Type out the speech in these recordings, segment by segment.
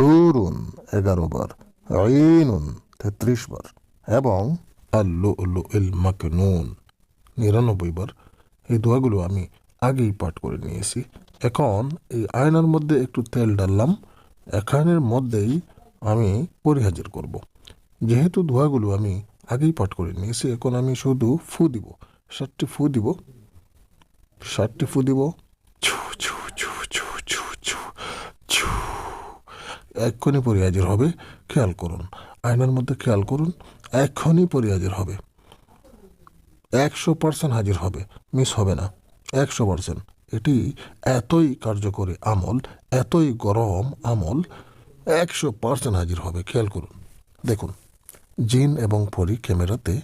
Hurun এগারো বার, আইনুন তেত্রিশ বার এবং আল্লু উল্লু ইল মাকনুন নিরানব্বই বার। এই দোয়াগুলো আমি আগেই পাঠ করে নিয়েছি। এখন এই আয়নার মধ্যে একটু তেল ডাললাম এখানের মধ্যেই আমি পরিহাজির করব। যেহেতু দোয়াগুলো আমি আগেই পাঠ করে নিয়েছি, এখন আমি শুধু ফু দিব ষাটটি ফু দিব ষাটটি ফু দিব এক্ষুনি পরি হাজির হবে, খেয়াল করুন। আয়নার মধ্যে খেয়াল করুন এক্ষুনি পরি হাজির হবে। একশো পার্সেন্ট হাজির হবে মিস হবে না। একশো পার্সেন্ট এটি এতই কার্যকরী আমল, এতই গরম আমল, একশো পার্সেন্ট হাজির হবে, খেয়াল করুন। দেখুন, জিন এবং পরি ক্যামেরাতে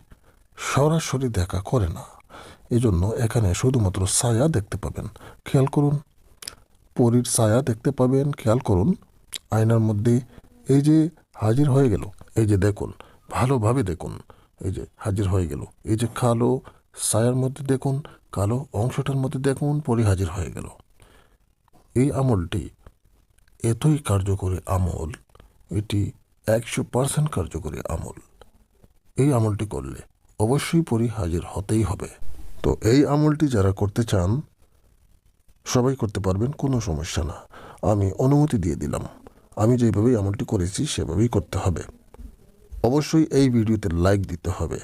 সরাসরি দেখা করে না। এজন্য এখানে শুধুমাত্র ছায়া দেখতে পাবেন। খেয়াল করুন, পরীর ছায়া দেখতে পাবেন, খেয়াল করুন। আয়নার মধ্যে এই যে হাজির হয়ে গেল, এই যে দেখুন, ভালোভাবে দেখুন, এই যে হাজির হয়ে গেল, এই যে কালো ছায়ার মধ্যে দেখুন, কালো অংশটার মধ্যে দেখুন, পরি হাজির হয়ে গেল। এই আমলটি এতই কার্যকরী আমল, এটি একশো পার্সেন্ট কার্যকরী আমল। এই আমলটি করলে অবশ্যই পরি হাজির হতেই হবে। তো এই আমলটি যারা করতে চান, সবাই করতে পারবেন, কোনো সমস্যা না। আমি অনুমতি দিয়ে দিলাম। আমি যেভাবেই আমলটি করেছি, সেভাবেই করতে হবে। অবশ্যই এই ভিডিওতে লাইক দিতে হবে।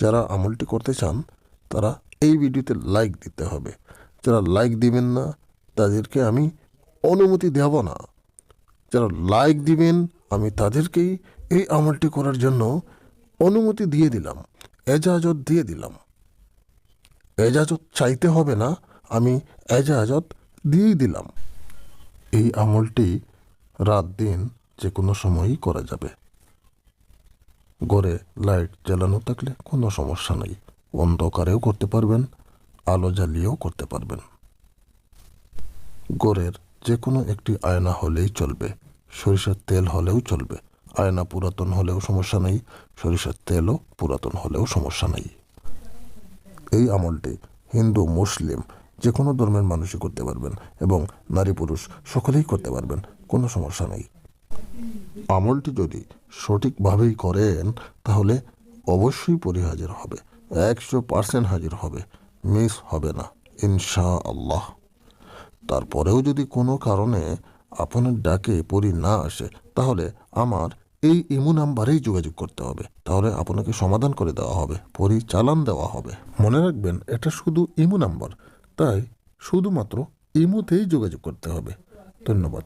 যারা আমলটি করতে চান, তারা এই ভিডিওতে লাইক দিতে হবে। যারা লাইক দিবেন না, তাদেরকে আমি অনুমতি দেব না। যারা লাইক দিবেন, আমি তাদেরকেই এই আমলটি করার জন্য অনুমতি দিয়ে দিলাম, এজাজত দিয়ে দিলাম। এজাজত চাইতে হবে না, আমি এজাজত দিয়েই দিলাম। এই আমলটি রাত দিন যে কোনো সময়ই করা যাবে। ঘরে লাইট জ্বালানো থাকলে কোনো সমস্যা নেই। অন্ধকারেও করতে পারবেন, আলো জ্বালিয়েও করতে পারবেন। গোরের যে কোনো একটি আয়না হলেই চলবে। সরিষার তেল হলেও চলবে। আয়না পুরাতন হলেও সমস্যা নেই, সরিষার তেলও পুরাতন হলেও সমস্যা নেই। এই আমলটি হিন্দু, মুসলিম যে কোনো ধর্মের মানুষই করতে পারবেন এবং নারী পুরুষ সকলেই করতে পারবেন, কোনো সমস্যা নেই। আমলটি যদি সঠিকভাবেই করেন, তাহলে অবশ্যই পরিহাজির হবে, একশো পার্সেন্ট হাজির হবে, মিস হবে না ইনশা আল্লাহ তারপরেও যদি কোনো কারণে আপনার ডাকে পরি না আসে, তাহলে আমার এই ইমু নাম্বারেই যোগাযোগ করতে হবে। তাহলে আপনাকে সমাধান করে দেওয়া হবে, পরিচালান দেওয়া হবে। মনে রাখবেন, এটা শুধু ইমু নাম্বার তাই শুধুমাত্র ইমুতেই যোগাযোগ করতে হবে। ধন্যবাদ।